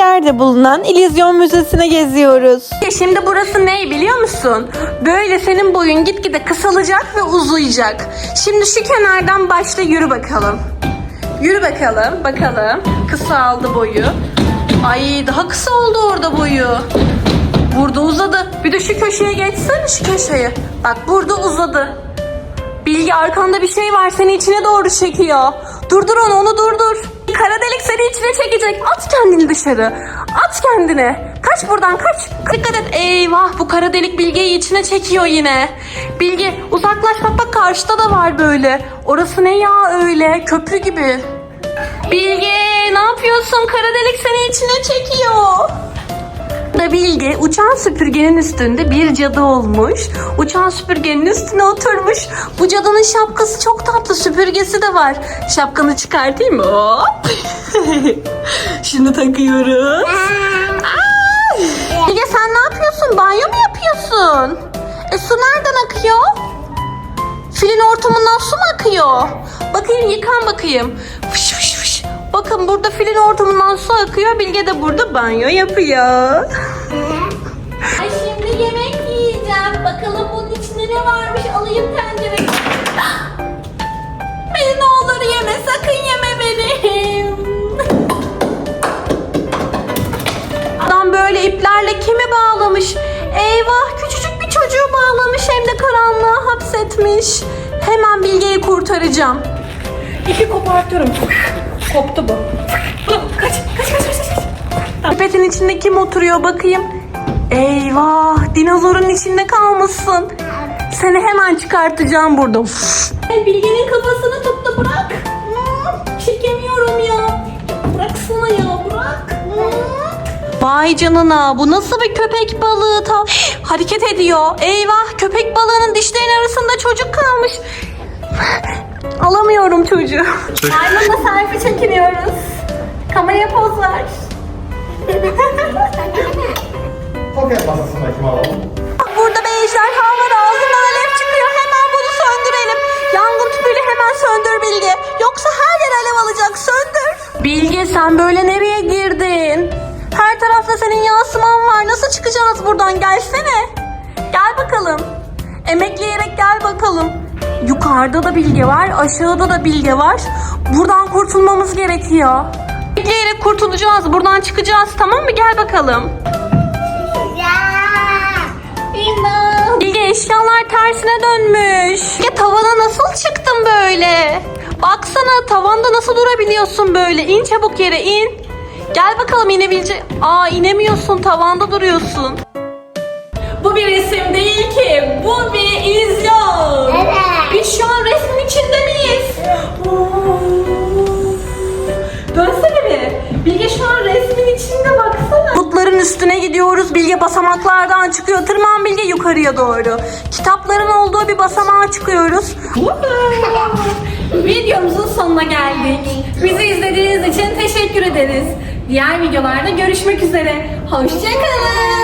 yerde bulunan İllüzyon Müzesi'ne geziyoruz. Şimdi burası ne biliyor musun? Böyle senin boyun gitgide kısalacak ve uzayacak. Şimdi şu kenardan başla yürü bakalım. Yürü bakalım, bakalım. Kısaldı boyu. Ay daha kısa oldu orada boyu. Burada uzadı. Bir de şu köşeye geçsene şu köşeye. Bak burada uzadı. Bilgi arkanda bir şey var seni içine doğru çekiyor. Durdur onu onu durdur. Kara delik seni içine çekecek. At kendini dışarı. At kendini. Kaç buradan kaç. Dikkat et. Eyvah bu kara delik Bilge'yi içine çekiyor yine. Bilge uzaklaş bak bak karşıda da var böyle. Orası ne ya öyle köprü gibi. Bilge ne yapıyorsun? Kara delik seni içine çekiyor. Bilge uçan süpürgenin üstünde bir cadı olmuş. Uçan süpürgenin üstüne oturmuş. Bu cadının şapkası çok tatlı. Süpürgesi de var. Şapkanı çıkartayım mı? Hop. Şunu takıyorum. Aa! Bilge sen ne yapıyorsun? Banyo mu yapıyorsun? E su nereden akıyor? Filin hortumundan su mu akıyor? Bakayım yıkan bakayım. Fış fış fış. Bakın burada filin hortumundan su akıyor. Bilge de burada banyo yapıyor. Ay şimdi yemek yiyeceğim. Bakalım bunun içinde ne varmış. Alayım tencereyi. Beni ne olur yeme. Sakın yeme beni. Adam böyle iplerle kimi bağlamış? Eyvah küçücük bir çocuğu bağlamış hem de karanlığa hapsetmiş. Hemen Bilge'yi kurtaracağım. İpi kopartıyorum. Koptu bu. Kaç, kaç, kaç, kaç, kaç. Pipetin içinde kim oturuyor bakayım. Eyvah dinozorun içinde kalmışsın. Seni hemen çıkartacağım burada. Uf. Bilge'nin kafasını tuttu bırak. Çekemiyorum ya. Bıraksana ya bırak. Vay canına bu nasıl bir köpek balığı ta hareket ediyor. Eyvah köpek balığının dişlerinin arasında çocuk kalmış. Alamıyorum çocuğu. Maymunla selfie çekiniyoruz. Kameraya poz ver. Poket masasındaki alalım. Burada bir ejderha var ağzından alev çıkıyor. Hemen bunu söndürelim. Yangın tüpüyle hemen söndür Bilge. Yoksa her yer alev alacak söndür. Bilge sen böyle nereye girdin? Her tarafta senin yansıman var. Nasıl çıkacağız buradan? Gelsene. Gel bakalım. Emekleyerek gel bakalım. Yukarıda da bilge var, aşağıda da bilge var. Buradan kurtulmamız gerekiyor. Emekleyerek kurtulacağız. Buradan çıkacağız. Tamam mı? Gel bakalım. Tersine dönmüş. Ya tavana nasıl çıktın böyle? Baksana tavanda nasıl durabiliyorsun böyle? İn çabuk yere in. Gel bakalım inebilecek. Aa inemiyorsun tavanda duruyorsun. Bu bir resim değil ki. Bu bir illüzyon. Evet. Biz şu an resmin içinde miyiz? Oo. Dönsene bir. Bilge şu an resmin içinde baksana. Üstüne gidiyoruz. Bilge basamaklardan çıkıyor. Tırman Bilge yukarıya doğru. Kitapların olduğu bir basamağa çıkıyoruz. Videomuzun sonuna geldik. Bizi izlediğiniz için teşekkür ederiz. Diğer videolarda görüşmek üzere. Hoşçakalın.